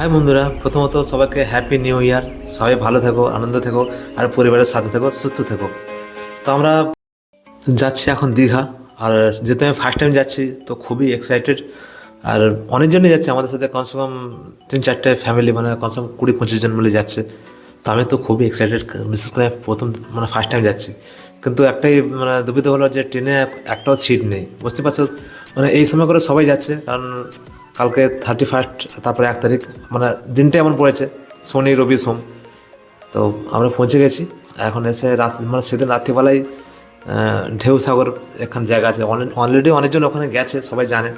High বন্ধুরা, প্রথমত সবাইকে হ্যাপি নিউ ইয়ার সবাই ভালো থেকো, আনন্দ থেকো, আর পরিবারের সাথে থেকো, সুস্থ থেকো। তো আমরা যাচ্ছি এখন দীঘা, আর যেহেতু আমি ফার্স্ট টাইম যাচ্ছি, তো খুবই এক্সাইটেড আর অনেকজনই যাচ্ছে, আমাদের সাথে কমসে কম তিন চারটে ফ্যামিলি মানে কমসে কম কুড়ি পঁচিশ জন মিলে যাচ্ছে। তো আমি তো খুবই এক্সাইটেড বিশেষ করে প্রথম মানে ফার্স্ট টাইম যাচ্ছি। কিন্তু একটাই মানে দুঃখিত হলো যে ট্রেনে একটাও সিট নেই। বুঝতে পারছ? মানে এই সময় করে সবাই যাচ্ছে, কারণ কালকে থার্টি ফার্স্ট তারপরে এক তারিখ মানে দিনটা এমন পড়েছে, শনি, রবি, সোম। তো আমরা পৌঁছে গেছি, এখন এসে রাত মানে সেদিন রাত্রিবেলায় ঢেউ সাগর এখানে জায়গা আছে। অলরেডি অনেকজন ওখানে গেছে, সবাই জানে।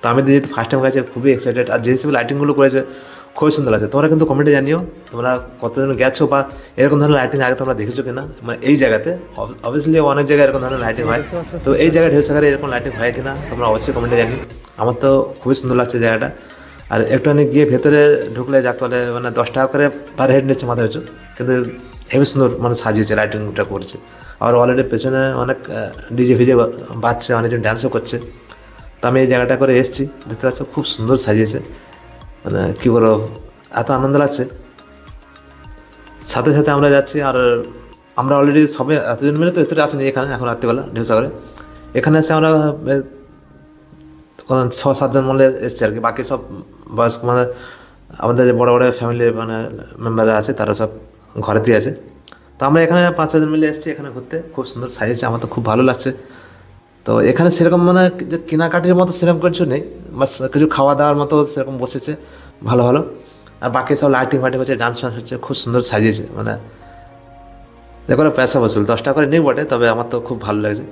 তো আমি যেহেতু ফার্স্ট টাইম গেছে, খুবই এক্সাইটেড আর যে হিসেবে লাইটিংগুলো করেছে খুবই সুন্দর লাগছে তোমরা কিন্তু কমেন্টে জানিও, তোমরা কতজন গেছো বা এরকম ধরনের লাইটিং আগে তোমরা দেখেছ কিনা? মানে এই জায়গাতে অবভিয়াসলি অনেক জায়গায় এরকম ধরনের লাইটিং হয়। তো এই জায়গায় ঢেউ সাগরে এরকম লাইটিং হয় কিনা, তোমরা অবশ্যই কমেন্টে জানিও। আমার তো খুবই সুন্দর লাগছে জায়গাটা। আর একটুখানি গিয়ে ভেতরে ঢুকলে যাকে বলে মানে দশ টাকা করে পার হেড নিচ্ছে মাথা পিছু কিন্তু হেভি সুন্দর মানে সাজিয়েছে লাইটিংটা করছে। আর অলরেডি পেছনে অনেক ডিজে ফিজে বাজছে, অনেকজন ড্যান্সও করছে। তো আমি এই জায়গাটা করে এসেছি, দেখতে পাচ্ছ, খুব সুন্দর সাজিয়েছে। মানে কী বলো এত আনন্দ লাগছে। সাথে সাথে আমরা যাচ্ছি আর আমরা অলরেডি সবে এতজন মিলে তো এতটা আসেনি এখানে, এখন রাত্রিবেলা, ঢেউসাগরে। এখানে এসে আমরা ছ সাতজন মলে এসছে আর কি। বাকি সব বয়স্ক মানে আমাদের যে বড় বড় ফ্যামিলির মানে মেম্বাররা আছে, তারা সব ঘরেতেই আছে। তো আমরা এখানে পাঁচ ছজন মিলে এসেছি এখানে ঘুরতে। খুব সুন্দর সাইজ আমার তো খুব ভালো লাগছে। তো এখানে সেরকম মানে যে কেনাকাটির মতো সেরকম কিছু নেই। কিছু খাওয়া দাওয়ার মতো সেরকম বসেছে, ভালো ভালো আর বাকি সব লাইটিং ফাইটিং হচ্ছে ডান্স ফান্স হচ্ছে, খুব সুন্দর সাজিয়েছে মানে দেখো পয়সা বসুল, দশ টাকা করে নেই বটে, তবে আমার তো খুব ভালো লাগছে।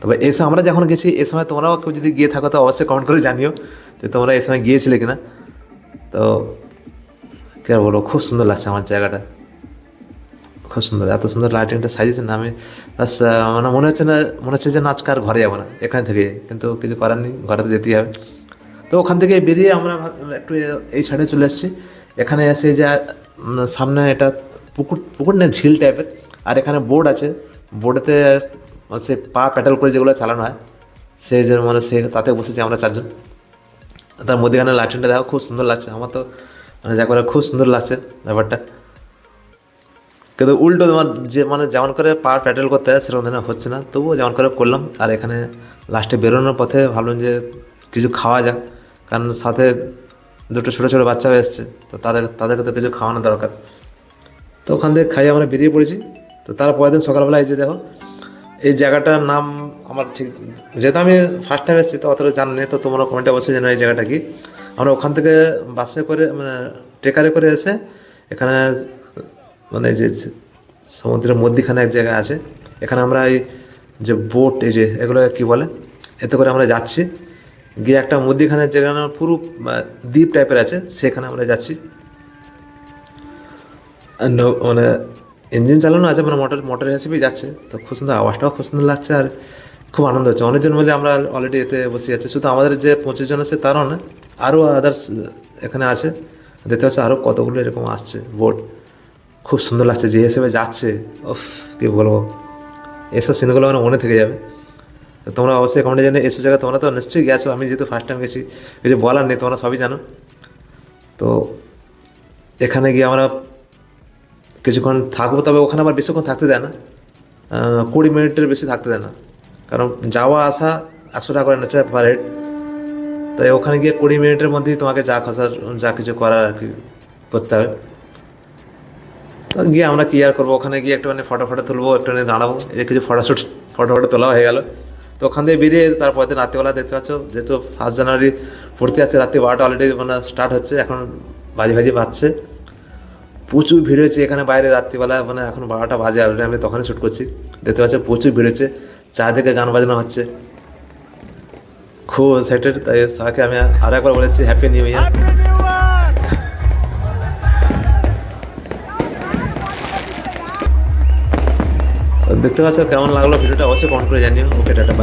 তবে এই সময় আমরা যখন গেছি, এই সময় তোমরাও কেউ যদি গিয়ে থাকো তো অবশ্যই কমেন্ট করে জানিও যে তোমরা এই সময় গিয়েছিলে কিনা। তো কে বলব, খুব সুন্দর লাগছে আমার জায়গাটা। খুব সুন্দর, এত সুন্দর লাইটিংটা সাজিয়েছে না আমি বাস মানে মনে হচ্ছে না, মনে হচ্ছে যে না আজকে আর ঘরে যাব না, এখানে থেকে, কিন্তু কিছু করার নেই, ঘরে তো যেতেই হবে। তো ওখান থেকে বেরিয়ে আমরা একটু এই সাইডে চলে এসেছি এখানে এসে যে সামনে এটা পুকুর পুকুর না, ঝিল টাইপের আর এখানে বোর্ড আছে। বোর্ডেতে সে পা প্যাডেল করে যেগুলো চালানো হয় সেই যে মানে সে তাতে বসেছি আমরা চারজন। তার মধ্যেখানে লাইটিংটা দেখো, খুব সুন্দর লাগছে। আমার তো মানে যা করে খুব সুন্দর লাগছে ব্যাপারটা। কিন্তু উল্টো তোমার যে মানে যেমন করে পা প্যাডেল করতে হয়, সেরকম ধরনের হচ্ছে না। তবুও যেমন করে করলাম। আর এখানে লাস্টে বেরোনোর পথে ভাবলাম যে কিছু খাওয়া যাক। কারণ সাথে দুটো ছোটো ছোটো বাচ্চাও এসছে, তো তাদের, তাদেরকে তো কিছু খাওয়ানো দরকার। তো ওখান থেকে খাইয়ে আমরা বেরিয়ে পড়েছি। তো তার পরের দিন সকালবেলা এই যে দেখো, এই জায়গাটার নাম আমার ঠিক, যেহেতু আমি ফার্স্ট টাইম এসেছি, তো অতটা জানি তো তোমরা কমেন্টে অবশ্যই জানো এই জায়গাটা কি। আমরা ওখান থেকে বাসে করে মানে ট্রেকারে করে এসে এখানে মানে যে সমুদ্রের মধ্যিখানে এক জায়গা আছে। এখানে আমরা এই যে বোট এই যে এগুলো কি বলে, এতে করে আমরা যাচ্ছি। গিয়ে একটা মধ্যিখানে যেখানে পুরো দ্বীপ টাইপের আছে, সেখানে আমরা যাচ্ছি। ন- মানে ইঞ্জিন চালানো আছে মানে মোটর মোটর হিসেবেই যাচ্ছে। তো খুব সুন্দর, আওয়াজটাও খুব সুন্দর লাগছে আর খুব আনন্দ হচ্ছে। অনেকজন মিলে আমরা অলরেডি এতে বসে আছি। শুধু আমাদের যে পঁচিশ জন আছে, তারও না আরও আদার্স এখানে আছে। দেখতে পাচ্ছি আরও কতগুলো এরকম আসছে বোট খুব সুন্দর লাগছে, যে হিসেবে যাচ্ছে, উফ, কী বলব। এসব সিনগুলো মানে মনে থেকে যাবে। তো তোমরা অবশ্যই কমেন্টে জানে এসব জায়গায় তোমরা তো নিশ্চয়ই গেছো, আমি যেহেতু ফার্স্ট টাইম গেছি কিছু বলার নেই, তোমরা সবই জানো। তো এখানে গিয়ে আমরা কিছুক্ষণ থাকব, তবে ওখানে আবার বেশিক্ষণ থাকতে দেয় না। কুড়ি মিনিটের বেশি থাকতে দেয় না। কারণ যাওয়া, আসা একশো টাকা করে নেছে পার হেড তাই ওখানে গিয়ে কুড়ি মিনিটের মধ্যেই তোমাকে যা খাসার, যা কিছু করার আর কি করতে হবে। গিয়ে আমরা কি আর করব, ওখানে গিয়ে একটুখানি ফটো ফটো তুলবো, একটুখানি দাঁড়াবো, এই কিছু ফটোশ্যুট ফটো ফটো তোলা হয়ে গেল। তো ওখান থেকে বেরিয়ে তারপর দিন রাত্রিবেলা দেখতে পাচ্ছ যেহেতু ফার্স্ট জানুয়ারি পড়তে আছে রাত্রি বারোটা অলরেডি মানে স্টার্ট হচ্ছে এখন বাজি বাজি বাজছে। প্রচুর ভিড় হয়েছে এখানে বাইরে রাত্রিবেলা মানে এখন বারোটা বাজে অলরেডি আমি তখনই শ্যুট করছি। দেখতে পাচ্ছি প্রচুর ভিড় হচ্ছে চারদিকে গান বাজানো হচ্ছে। খুব এক্সাইটেড তাই সবাইকে আমি আর একবার বলেছি হ্যাপি নিউ ইয়ার দেখতে পাচ্ছ কেমন লাগল ভিডিওটা অবশ্যই কমেন্ট করে জানিও। Okay tata bye.